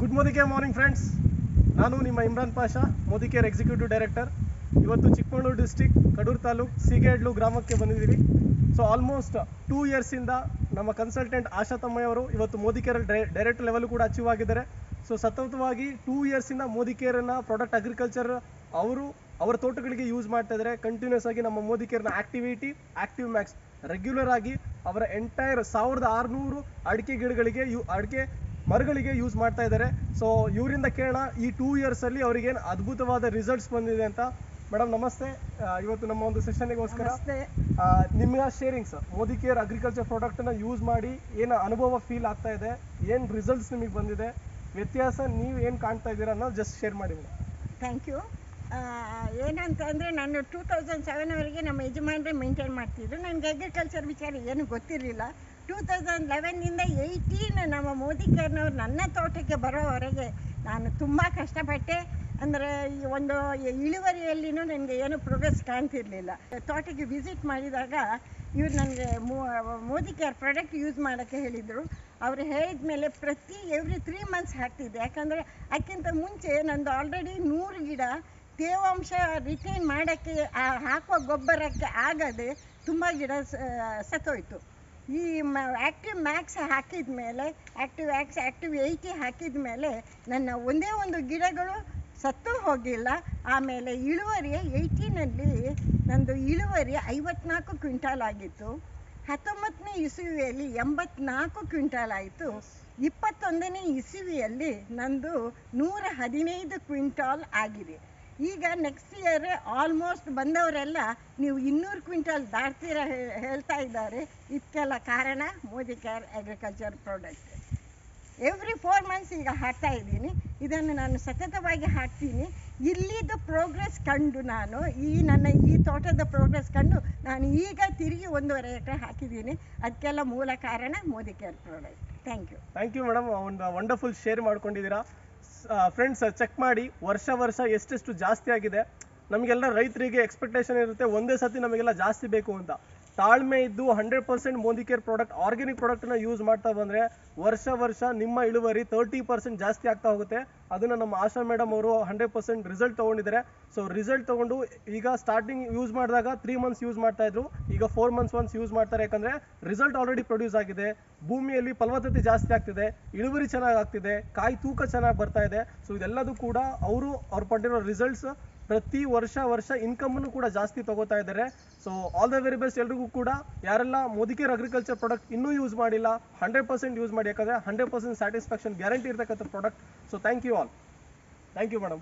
Good ಮೋದಿಕೆ morning friends ನಾನು ನಿಮ್ಮ Imran Pasha Modicare executive director ಇವತ್ತು ಚಿಕ್ಕಮಗಳೂರು ಡಿಸ್ಟಿಕ್ ಕಡೂರು ತಾಲೂಕ್, ಸಿಗೇಡ್ಲು ಗ್ರಾಮಕ್ಕೆ ಬಂದಿದ್ದೀವಿ. ಸೊ ಆಲ್ಮೋಸ್ಟ್ ಟೂ ಇಯರ್ಸಿಂದ ನಮ್ಮ ಕನ್ಸಲ್ಟೆಂಟ್ ಆಶಾ ತಮ್ಮಯ್ಯವರು ಇವತ್ತು ಡೈ ಡೈರೆಕ್ಟ್ ಲೆವೆಲ್ ಕೂಡ ಅಚೀವ್ ಆಗಿದ್ದಾರೆ. ಸೊ ಸತತವಾಗಿ ಟೂ ಇಯರ್ಸಿಂದ ಮೋದಿಕೇರನ್ನ ಪ್ರಾಡಕ್ಟ್ ಅಗ್ರಿಕಲ್ಚರ್ ಅವರು ಅವರ ತೋಟಗಳಿಗೆ ಯೂಸ್ ಮಾಡ್ತಾ ಇದ್ದಾರೆ. ಕಂಟಿನ್ಯೂಸ್ ಆಗಿ ನಮ್ಮ ಮೋದಿಕೇರ್ನ ಆಕ್ಟಿವಿಟಿ ಆಕ್ಟಿವ್ ಮ್ಯಾಕ್ಸ್ ರೆಗ್ಯುಲರ್ ಆಗಿ ಅವರ ಎಂಟೈರ್ ಸಾವಿರದ ಆರುನೂರು ಅಡಿಕೆ ಗಿಡಗಳಿಗೆ ಯು, ಅಡಿಕೆ ಮರಗಳಿಗೆ ಯೂಸ್ ಮಾಡ್ತಾ ಇದ್ದಾರೆ. ಸೊ ಇವರಿಂದ ಕೇಳೋಣ ಈ ಟೂ ಇಯರ್ಸಲ್ಲಿ ಅವರಿಗೇನು ಅದ್ಭುತವಾದ ರಿಸಲ್ಟ್ಸ್ ಬಂದಿದೆ ಅಂತ. ಮೇಡಮ್ ನಮಸ್ತೆ. ಇವತ್ತು ನಮ್ಮ ಒಂದು ಸೆಷನ್ಗೋಸ್ಕರ ನಿಮ್ಮ ಶೇರಿಂಗ್ಸ್ ಮೋದಿ ಕೇರ್ ಅಗ್ರಿಕಲ್ಚರ್ ಪ್ರಾಡಕ್ಟನ್ನ ಯೂಸ್ ಮಾಡಿ ಏನು ಅನುಭವ ಫೀಲ್ ಆಗ್ತಾ ಇದೆ ಏನು ರಿಸಲ್ಟ್ಸ್ ನಿಮಗೆ ಬಂದಿದೆ ವ್ಯತ್ಯಾಸ ನೀವು ಏನು ಕಾಣ್ತಾ ಇದ್ದೀರಾ ಅನ್ನೋದು ಜಸ್ಟ್ ಶೇರ್ ಮಾಡಿ ಮೇಡಮ್ ಥ್ಯಾಂಕ್ ಯು ಏನಂತ ಅಂದರೆ ನಾನು ಟೂ ತೌಸಂಡ್ ಸೆವೆನ್ವರೆಗೆ ನಮ್ಮ ಯಜಮಾನರೇ ಮೇಂಟೈನ್ ಮಾಡ್ತಿದ್ರು. ನನಗೆ ಅಗ್ರಿಕಲ್ಚರ್ ವಿಚಾರ ಏನು ಗೊತ್ತಿರಲಿಲ್ಲ. ಟೂ ತೌಸಂಡ್ ಲೆವೆನ್ನಿಂದ ಏಯ್ಟೀನ್ ಮೋದಿ ಕರ್ನವ್ರು ನನ್ನ ತೋಟಕ್ಕೆ ಬರೋವರೆಗೆ ನಾನು ತುಂಬ ಕಷ್ಟಪಟ್ಟೆ. ಅಂದರೆ ಈ ಒಂದು ಇಳುವರಿಯಲ್ಲಿನೂ ನನಗೆ ಏನು ಪ್ರೋಗ್ರೆಸ್ ಕಾಣ್ತಿರ್ಲಿಲ್ಲ. ತೋಟಕ್ಕೆ ವಿಸಿಟ್ ಮಾಡಿದಾಗ ಇವ್ರು ನನಗೆ ಮೋದಿ ಕೇರ್ ಪ್ರಾಡಕ್ಟ್ ಯೂಸ್ ಮಾಡೋಕ್ಕೆ ಹೇಳಿದರು. ಅವರು ಹೇಳಿದ ಮೇಲೆ ಪ್ರತಿ ಎವ್ರಿ ತ್ರೀ ಮಂತ್ಸ್ ಹಾಕ್ತಿದ್ದೆ. ಯಾಕಂದರೆ ಅದಕ್ಕಿಂತ ಮುಂಚೆ ನಂದು ಆಲ್ರೆಡಿ ನೂರು ಗಿಡ ತೇವಾಂಶ ರಿಟೈನ್ ಮಾಡೋಕ್ಕೆ ಹಾಕುವ ಗೊಬ್ಬರಕ್ಕೆ ಆಗದೆ ತುಂಬ ಗಿಡ ಸತ್ತೋಯ್ತು. ಈ ಆ್ಯಕ್ಟಿವ್ ಮ್ಯಾಕ್ಸ್ ಹಾಕಿದ ಮೇಲೆ ಆ್ಯಕ್ಟಿವ್ ಆ್ಯಕ್ಸ್ ಆ್ಯಕ್ಟಿವ್ ಏಯ್ಟಿ ಹಾಕಿದ ಮೇಲೆ ನನ್ನ ಒಂದೇ ಒಂದು ಗಿಡಗಳು ಸತ್ತು ಹೋಗಿಲ್ಲ. ಆಮೇಲೆ ಇಳುವರಿ ಏಯ್ಟೀನಲ್ಲಿ ನಂದು ಇಳುವರಿ ಐವತ್ನಾಲ್ಕು ಕ್ವಿಂಟಾಲ್ ಆಗಿತ್ತು. ಹತ್ತೊಂಬತ್ತನೇ ಇಸುವಿಯಲ್ಲಿ ಎಂಬತ್ನಾಲ್ಕು ಕ್ವಿಂಟಾಲ್ ಆಯಿತು. ಇಪ್ಪತ್ತೊಂದನೇ ಇಸುವಿಯಲ್ಲಿ ನಂದು ನೂರ ಹದಿನೈದು ಕ್ವಿಂಟಾಲ್ ಆಗಿದೆ. ಈಗ ನೆಕ್ಸ್ಟ್ ಇಯರ್ ಆಲ್ಮೋಸ್ಟ್ ಬಂದವರೆಲ್ಲ ನೀವು ಇನ್ನೂರು ಕ್ವಿಂಟಲ್ ದಾಟ್ತೀರ ಹೇಳ್ತಾ ಇದ್ದಾರೆ. ಇದಕ್ಕೆಲ್ಲ ಕಾರಣ Modicare agriculture product every four months ಈಗ ಹಾಕ್ತಾ ಇದ್ದೀನಿ. ಇದನ್ನು ನಾನು ಸತತವಾಗಿ ಹಾಕ್ತೀನಿ ಇಲ್ಲಿದ್ದು ಪ್ರೋಗ್ರೆಸ್ ಕಂಡು ನಾನು, ಈ ನನ್ನ ಈ ತೋಟದ ಪ್ರೋಗ್ರೆಸ್ ಕಂಡು ನಾನು ಈಗ ತಿರುಗಿ ಒಂದೂವರೆ ಎಕರೆ ಹಾಕಿದ್ದೀನಿ. ಅದಕ್ಕೆಲ್ಲ ಮೂಲ ಕಾರಣ Modicare product thank you thank you madam ಒಂದು ವಂಡರ್ಫುಲ್ ಶೇರ್ ಮಾಡ್ಕೊಂಡಿದ್ದೀರಾ. ಫ್ರೆಂಡ್ಸ್ ಚೆಕ್ ಮಾಡಿ, ವರ್ಷ ವರ್ಷ ಎಷ್ಟೆಷ್ಟು ಜಾಸ್ತಿ ಆಗಿದೆ. ನಮಗೆಲ್ಲ ರೈತರಿಗೆ ಎಕ್ಸ್ಪೆಕ್ಟೇಷನ್ ಇರುತ್ತೆ, ಒಂದೇ ಸತಿ ನಮಗೆಲ್ಲ ಜಾಸ್ತಿ ಬೇಕು ಅಂತ. ತಾಳ್ಮೆ ಇದ್ದು hundred percent Modicare product, organic ಪ್ರಾಡಕ್ಟ್ನ ಯೂಸ್ ಮಾಡ್ತಾ ಬಂದರೆ ವರ್ಷ ವರ್ಷ ನಿಮ್ಮ ಇಳುವರಿ ತರ್ಟಿ ಪರ್ಸೆಂಟ್ ಜಾಸ್ತಿ ಆಗ್ತಾ ಹೋಗುತ್ತೆ. ಅದನ್ನು ನಮ್ಮ ಆಶಾ ಮೇಡಮ್ ಅವರು ಹಂಡ್ರೆಡ್ ಪರ್ಸೆಂಟ್ ರಿಸಲ್ಟ್ ತೊಗೊಂಡಿದ್ದಾರೆ. ಸೊ ರಿಸಲ್ಟ್ ತೊಗೊಂಡು ಈಗ ಸ್ಟಾರ್ಟಿಂಗ್ ಯೂಸ್ ಮಾಡಿದಾಗ ತ್ರೀ ಮಂತ್ಸ್ ಯೂಸ್ ಮಾಡ್ತಾ ಇದ್ರು. ಈಗ ಫೋರ್ ಮಂತ್ಸ್ ಒನ್ಸ್ ಯೂಸ್ ಮಾಡ್ತಾರೆ. ಯಾಕಂದರೆ ರಿಸಲ್ಟ್ ಆಲ್ರೆಡಿ ಪ್ರೊಡ್ಯೂಸ್ ಆಗಿದೆ. ಭೂಮಿಯಲ್ಲಿ ಫಲವತ್ತತೆ ಜಾಸ್ತಿ ಆಗ್ತಿದೆ. ಇಳುವರಿ ಚೆನ್ನಾಗಿ ಆಗ್ತಿದೆ. ಕಾಯಿ ತೂಕ ಚೆನ್ನಾಗಿ ಬರ್ತಾ ಇದೆ. ಸೊ ಇದೆಲ್ಲದೂ ಕೂಡ ಅವರು ಅವ್ರು ಪಡೆದಿರೋ ರಿಸಲ್ಟ್ಸ್ ಪ್ರತಿ ವರ್ಷ ವರ್ಷ ಇನ್ಕಮನ್ನು ಕೂಡ ಜಾಸ್ತಿ ತಗೋತಾ ಇದ್ದಾರೆ. So all the very best ಎಲ್ರಿಗೂ ಕೂಡ. ಯಾರೆಲ್ಲ ಮೋದಿಕೇರ್ ಅಗ್ರಿಕಲ್ಚರ್ ಪ್ರಾಡಕ್ಟ್ ಇನ್ನೂ ಯೂಸ್ ಮಾಡಿಲ್ಲ ಹಂಡ್ರೆಡ್ ಪರ್ಸೆಂಟ್ ಯೂಸ್ ಮಾಡಿ, ಯಾಕಂದರೆ ಹಂಡ್ರೆಡ್ ಪರ್ಸೆಂಟ್ ಸ್ಯಾಟಿಸ್ಫ್ಯಾಕ್ಷನ್ ಗ್ಯಾರಂಟಿ ಇರ್ತಕ್ಕಂಥ product so thank you all thank you madam